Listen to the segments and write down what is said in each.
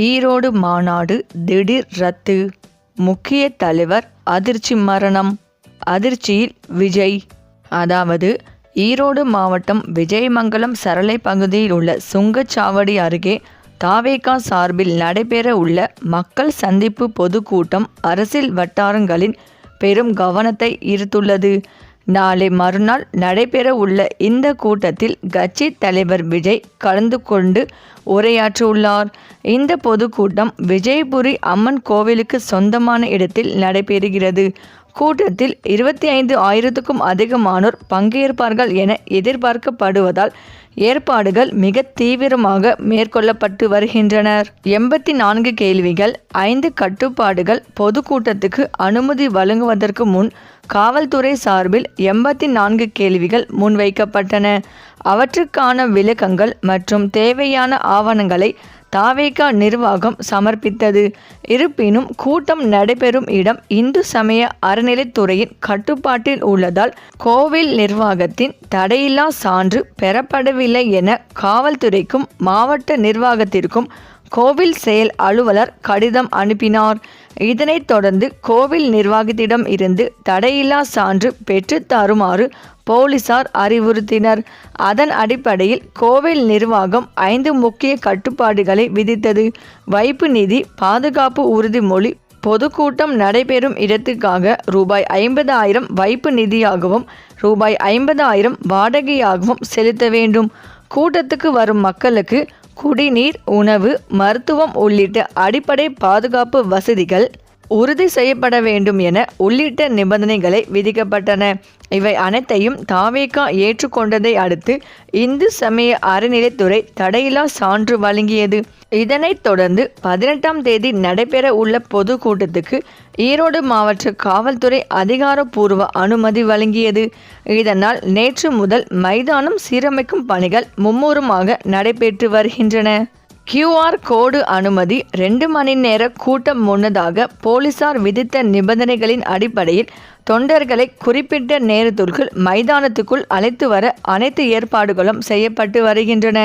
ஈரோடு மாநாடு திடீர் ரத்து. முக்கிய தலைவர் அதிர்ச்சி மரணம். அதிர்ச்சியில் விஜய். அதாவது ஈரோடு மாவட்டம் விஜயமங்கலம் சரளை பகுதியில் உள்ள சுங்கச்சாவடி அருகே தாவேகா சார்பில் நடைபெற உள்ள மக்கள் சந்திப்பு பொதுக்கூட்டம் அரசியல் வட்டாரங்களின் பெரும் கவனத்தை ஈர்த்துள்ளது. நாளை மறுநாள் நடைபெற உள்ள இந்த கூட்டத்தில் கட்சி தலைவர் விஜய் கலந்து கொண்டு உரையாற்றவுள்ளார். இந்த பொதுக்கூட்டம் விஜயபுரி அம்மன் கோவிலுக்கு சொந்தமான இடத்தில் நடைபெறுகிறது. கூட்டத்தில் இருபத்தி ஐந்து ஆயிரத்துக்கும் அதிகமானோர் பங்கேற்பார்கள் என எதிர்பார்க்கப்படுவதால் ஏற்பாடுகள் மிக தீவிரமாக மேற்கொள்ளப்பட்டு வருகின்றனர். எண்பத்தி நான்கு கேள்விகள் ஐந்து கட்டுப்பாடுகள் பொதுக்கூட்டத்துக்கு அனுமதி வழங்குவதற்கு முன் காவல்துறை சார்பில் எண்பத்தி நான்கு கேள்விகள் முன்வைக்கப்பட்டன. அவற்றுக்கான விளக்கங்கள் மற்றும் தேவையான ஆவணங்களை தாவேகா நிர்வாகம் சமர்ப்பித்தது. இருப்பினும் கூட்டம் நடைபெறும் இடம் இந்து சமய அறநிலைத்துறையின் கட்டுப்பாட்டில் உள்ளதால் கோவில் நிர்வாகத்தின் தடையில்லா சான்று பெறப்படவில்லை என காவல்துறைக்கும் மாவட்ட நிர்வாகத்திற்கும் கோவில் செயல் அலுவலர் கடிதம் அனுப்பினார். இதனைத் தொடர்ந்து கோவில் நிர்வாகத்திடம் இருந்து தடையில்லா சான்று பெற்று தருமாறு போலீசார் அறிவுறுத்தினர். அதன் அடிப்படையில் கோவில் நிர்வாகம் ஐந்து முக்கிய கட்டுப்பாடுகளை விதித்தது. வைப்பு நிதி பாதுகாப்பு உறுதிமொழி பொதுக்கூட்டம் நடைபெறும் இடத்துக்காக ரூபாய் ஐம்பதாயிரம் வைப்பு நிதியாகவும் ரூபாய் ஐம்பதாயிரம் வாடகையாகவும் செலுத்த வேண்டும். கூட்டத்துக்கு வரும் மக்களுக்கு குடிநீர் உணவு மருத்துவம் உள்ளிட்ட அடிப்படை பாதுகாப்பு வசதிகள் உறுதி செய்யப்பட வேண்டும் என உள்ளிட்ட நிபந்தனைகளை விதிக்கப்பட்டன. இவை அனைத்தையும் தாவேகா ஏற்றுக்கொண்டதை அடுத்து இந்து சமய அறநிலைத்துறை தடையில்லா சான்று வழங்கியது. இதனைத் தொடர்ந்து பதினெட்டாம் தேதி நடைபெற உள்ள பொதுக்கூட்டத்துக்கு ஈரோடு மாவட்ட காவல்துறை அதிகாரப்பூர்வ அனுமதி வழங்கியது. இதனால் நேற்று முதல் மைதானம் சீரமைக்கும் பணிகள் மும்முரமாக நடைபெற்று வருகின்றன. கியூஆர் கோடு அனுமதி ரெண்டு மணி நேர கூட்டம் முன்னதாக போலீசார் விதித்த நிபந்தனைகளின் அடிப்படையில் தொண்டர்களை குறிப்பிட்ட நேரத்திற்குள் மைதானத்துக்குள் அழைத்து வர அனைத்து ஏற்பாடுகளும் செய்யப்பட்டு வருகின்றன.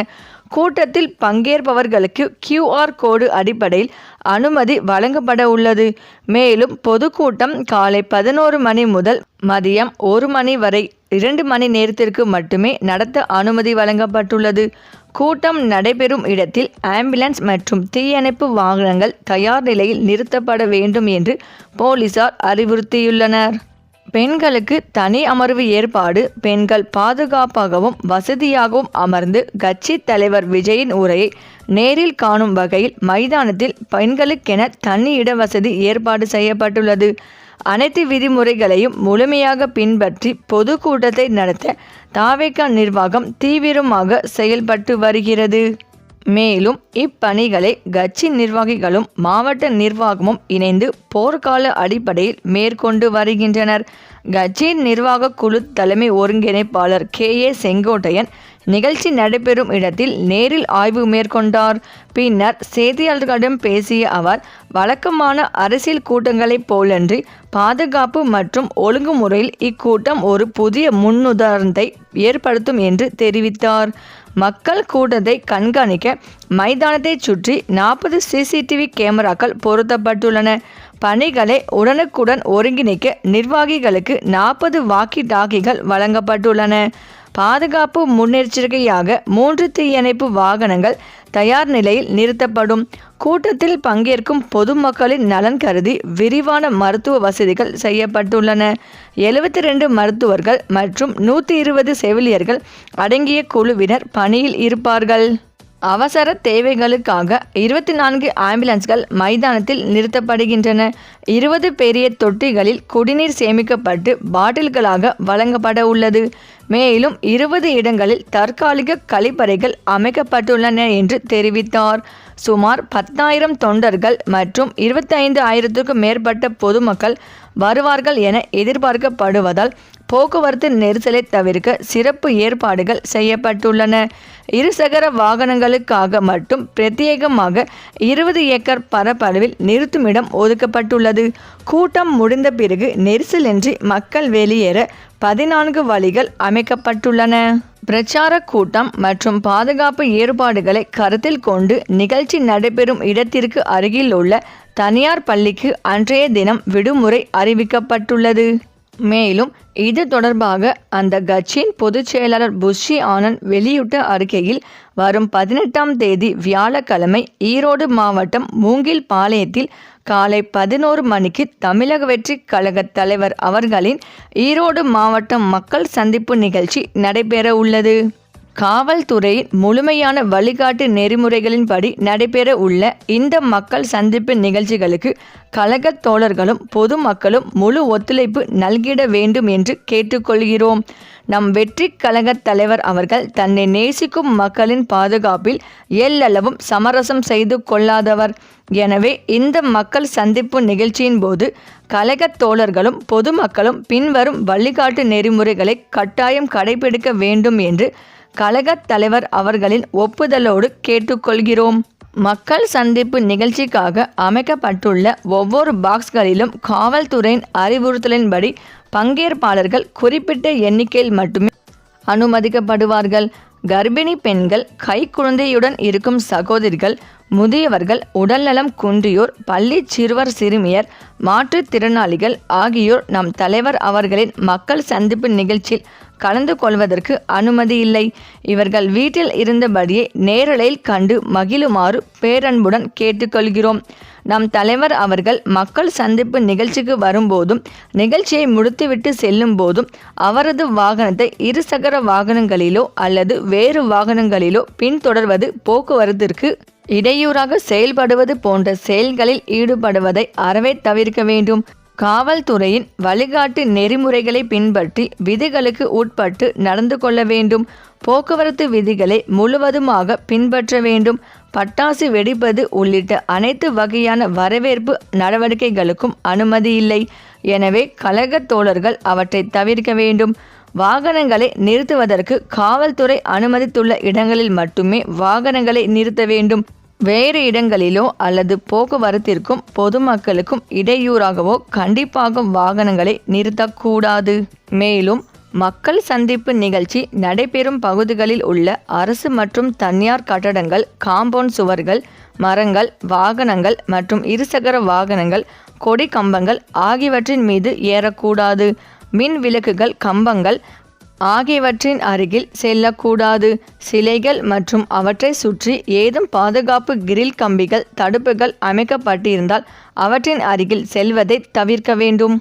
கூட்டத்தில் பங்கேற்பவர்களுக்கு கியூஆர் கோடு அடிப்படையில் அனுமதி வழங்கப்பட உள்ளது. மேலும் பொதுக்கூட்டம் காலை பதினோரு மணி முதல் மதியம் ஒரு மணி வரை இரண்டு மணி நேரத்திற்கு மட்டுமே நடத்த அனுமதி வழங்கப்பட்டுள்ளது. கூட்டம் நடைபெறும் இடத்தில் ஆம்புலன்ஸ் மற்றும் தீயணைப்பு வாகனங்கள் தயார் நிலையில் நிறுத்தப்பட வேண்டும் என்று போலீசார் அறிவுறுத்தியுள்ளனர். பெண்களுக்கு தனி அமர்வு ஏற்பாடு பெண்கள் பாதுகாப்பாகவும் வசதியாகவும் அமர்ந்து கட்சி தலைவர் விஜயின் உரையை நேரில் காணும் வகையில் மைதானத்தில் பெண்களுக்கென தனி இட வசதி ஏற்பாடு செய்யப்பட்டுள்ளது. அனைத்து விதிமுறைகளையும் முழுமையாக பின்பற்றி பொதுக்கூட்டத்தை நடத்த தாவேக்கா நிர்வாகம் தீவிரமாக செயல்பட்டு வருகிறது. மேலும் இப்பணிகளை கட்சி நிர்வாகிகளும் மாவட்ட நிர்வாகமும் இணைந்து போர்க்கால அடிப்படையில் மேற்கொண்டு வருகின்றனர். கட்சியின் நிர்வாக குழு தலைமை ஒருங்கிணைப்பாளர் கே. ஏ. செங்கோட்டையன் நிகழ்ச்சி நடைபெறும் இடத்தில் நேரில் ஆய்வு மேற்கொண்டார். பின்னர் செய்தியாளர்களிடம் பேசிய அவர் வழக்கமான அரசியல் கூட்டங்களைப் போலன்றி பாதுகாப்பு மற்றும் ஒழுங்குமுறையில் இக்கூட்டம் ஒரு புதிய முன்னுதாரணத்தை ஏற்படுத்தும் என்று தெரிவித்தார். மக்கள் கூட்டத்தை கண்காணிக்க மைதானத்தை சுற்றி நாற்பது சிசிடிவி கேமராக்கள் பொருத்தப்பட்டுள்ளன. பணிகளை உடனுக்குடன் ஒருங்கிணைக்க நிர்வாகிகளுக்கு நாற்பது வாக்கி டாக்கிகள் வழங்கப்பட்டுள்ளன. பாதுகாப்பு முன்னெச்சரிக்கையாக மூன்று தீயணைப்பு வாகனங்கள் தயார் நிலையில் நிறுத்தப்படும். கூட்டத்தில் பங்கேற்கும் பொதுமக்களின் நலன் கருதி விரிவான மருத்துவ வசதிகள் செய்யப்பட்டுள்ளன. எழுபத்தி ரெண்டு மருத்துவர்கள் மற்றும் நூற்றி இருபது செவிலியர்கள் அடங்கிய குழுவினர் பணியில் இருப்பார்கள். அவசர தேவைகளுக்காக இருபத்தி நான்கு ஆம்புலன்ஸ்கள் மைதானத்தில் நிறுத்தப்படுகின்றன. இருபது பெரிய தொட்டிகளில் குடிநீர் சேமிக்கப்பட்டு பாட்டில்களாக வழங்கப்பட உள்ளது. மேலும் இருபது இடங்களில் தற்காலிக கழிப்பறைகள் அமைக்கப்பட்டுள்ளன என்று தெரிவித்தார். சுமார் பத்தாயிரம் தொண்டர்கள் மற்றும் இருபத்தைந்து ஆயிரத்துக்கும் மேற்பட்ட பொதுமக்கள் வருவார்கள் என எதிர்பார்க்கப்படுவதால் போக்குவரத்து நெரிசலை தவிர்க்க சிறப்பு ஏற்பாடுகள் செய்யப்பட்டுள்ளன. இருசக்கர வாகனங்களுக்காக மட்டும் பிரத்யேகமாக இருபது ஏக்கர் பரப்பளவில் நிறுத்துமிடம் ஒதுக்கப்பட்டுள்ளது. கூட்டம் முடிந்த பிறகு நெரிசலின்றி மக்கள் வெளியேற பதினான்கு வழிகள் அமைக்கப்பட்டுள்ளன. பிரச்சார கூட்டம் மற்றும் பாதுகாப்பு ஏற்பாடுகளை கருத்தில் கொண்டு நிகழ்ச்சி நடைபெறும் இடத்திற்கு அருகில் உள்ள தனியார் பள்ளிக்கு அன்றைய தினம் விடுமுறை அறிவிக்கப்பட்டுள்ளது. மேலும் இது தொடர்பாக அந்த கட்சியின் பொதுச் செயலாளர் புஷி ஆனந்த் வெளியிட்ட அறிக்கையில் வரும் பதினெட்டாம் தேதி வியாழக்கிழமை ஈரோடு மாவட்டம் மூங்கில் பாளையத்தில் காலை பதினோரு மணிக்கு தமிழக வெற்றி கழக தலைவர் அவர்களின் ஈரோடு மாவட்டம் மக்கள் சந்திப்பு நிகழ்ச்சி நடைபெற உள்ளது காவல்துறையின் முழுமையான வழிகாட்டு நெறிமுறைகளின்படி நடைபெற உள்ள இந்த மக்கள் சந்திப்பு நிகழ்ச்சிகளுக்கு கழக தோழர்களும் பொதுமக்களும் முழு ஒத்துழைப்பு நல்கிட வேண்டும் என்று கேட்டுக்கொள்கிறோம். நம் வெற்றி கழக தலைவர் அவர்கள் தன்னை நேசிக்கும் மக்களின் பாதுகாப்பில் எல்லளவும் சமரசம் செய்து கொள்ளாதவர். எனவே இந்த மக்கள் சந்திப்பு நிகழ்ச்சியின் போது கழகத் தோழர்களும் பொதுமக்களும் பின்வரும் வழிகாட்டு நெறிமுறைகளை கட்டாயம் கடைபிடிக்க வேண்டும் என்று கழகத் தலைவர் அவர்களின் ஒப்புதலோடு கேட்டுக்கொள்கிறோம். மக்கள் சந்திப்பு நிகழ்ச்சிக்காக அமைக்கப்பட்டுள்ள ஒவ்வொரு பாக்ஸ்களிலும் காவல்துறையின் அறிவுறுத்தலின்படி பங்கேற்பாளர்கள் குறிப்பிட்ட எண்ணிக்கையில் மட்டுமே அனுமதிக்கப்படுவார்கள். கர்ப்பிணி பெண்கள் கைக்குழந்தையுடன் இருக்கும் சகோதரிகள் முதியவர்கள் உடல்நலம் குன்றியோர் பள்ளி சிறுவர் சிறுமியர் மாற்றுத்திறனாளிகள் ஆகியோர் நம் தலைவர் அவர்களின் மக்கள் சந்திப்பு நிகழ்ச்சியில் கலந்து கொள்வதற்கு அனுமதி இல்லை. இவர்கள் வீட்டில் இருந்தபடியே நேரலையில் கண்டு மகிழுமாறு பேரன்புடன் கேட்டுக்கொள்கிறோம். நம் தலைவர் அவர்கள் மக்கள் சந்திப்பு நிகழ்ச்சிக்கு வரும்போதும் நிகழ்ச்சியை முடித்துவிட்டு செல்லும் போதும் அவரது வாகனத்தை இருசக்கர வாகனங்களிலோ அல்லது வேறு வாகனங்களிலோ பின்தொடர்வது போக்குவரத்திற்கு இடையூறாக செயல்படுவது போன்ற செயல்களில் ஈடுபடுவதை அறவே தவிர்க்க வேண்டும். காவல்துறையின் வழிகாட்டு நெறிமுறைகளை பின்பற்றி விதிகளுக்கு உட்பட்டு நடந்து கொள்ள வேண்டும். போக்குவரத்து விதிகளை முழுவதுமாக பின்பற்ற வேண்டும். பட்டாசு வெடிப்பது உள்ளிட்ட அனைத்து வகையான வரவேற்பு நடவடிக்கைகளுக்கும் அனுமதி இல்லை. எனவே கழகத் தோழர்கள் அவற்றை தவிர்க்க வேண்டும். வாகனங்களை நிறுத்துவதற்கு காவல்துறை அனுமதித்துள்ள இடங்களில் மட்டுமே வாகனங்களை நிறுத்த வேண்டும். வேறு இடங்களிலோ அல்லது போக்குவரத்திற்கும் பொதுமக்களுக்கும் இடையூறாகவோ கண்டிப்பாக வாகனங்களை நிறுத்தக்கூடாது. மேலும் மக்கள் சந்திப்பு நிகழ்ச்சி நடைபெறும் பகுதிகளில் உள்ள அரசு மற்றும் தனியார் கட்டடங்கள் காம்பவுண்ட் சுவர்கள் மரங்கள் வாகனங்கள் மற்றும் இருசக்கர வாகனங்கள் கொடி கம்பங்கள் ஆகியவற்றின் மீது ஏறக்கூடாது. மின் விளக்குகள் கம்பங்கள் ஆகியவற்றின் அருகில் செல்லக்கூடாது. சிலைகள் மற்றும் அவற்றை சுற்றி ஏதும் பாதுகாப்பு கிரில் கம்பிகள் தடுப்புகள் அமைக்கப்பட்டிருந்தால் அவற்றின் அருகில் செல்வதை தவிர்க்க வேண்டும்.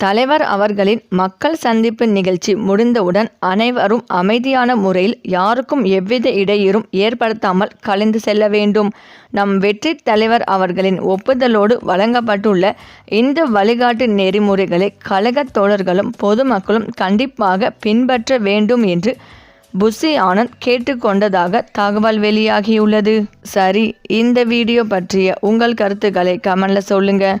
தலைவர் அவர்களின் மக்கள் சந்திப்பு நிகழ்ச்சி முடிந்தவுடன் அனைவரும் அமைதியான முறையில் யாருக்கும் எவ்வித இடையூறும் ஏற்படுத்தாமல் கலைந்து செல்ல வேண்டும். நம் வெற்றி தலைவர் அவர்களின் ஒப்புதலோடு வழங்கப்பட்டுள்ள இந்த வழிகாட்டு நெறிமுறைகளை கழகத் தோழர்களும் பொதுமக்களும் கண்டிப்பாக பின்பற்ற வேண்டும் என்று புஷி ஆனந்த் கேட்டுக்கொண்டதாக தகவல் வெளியாகியுள்ளது. சரி இந்த வீடியோ பற்றிய உங்கள் கருத்துக்களை கமெண்ட்ல சொல்லுங்கள்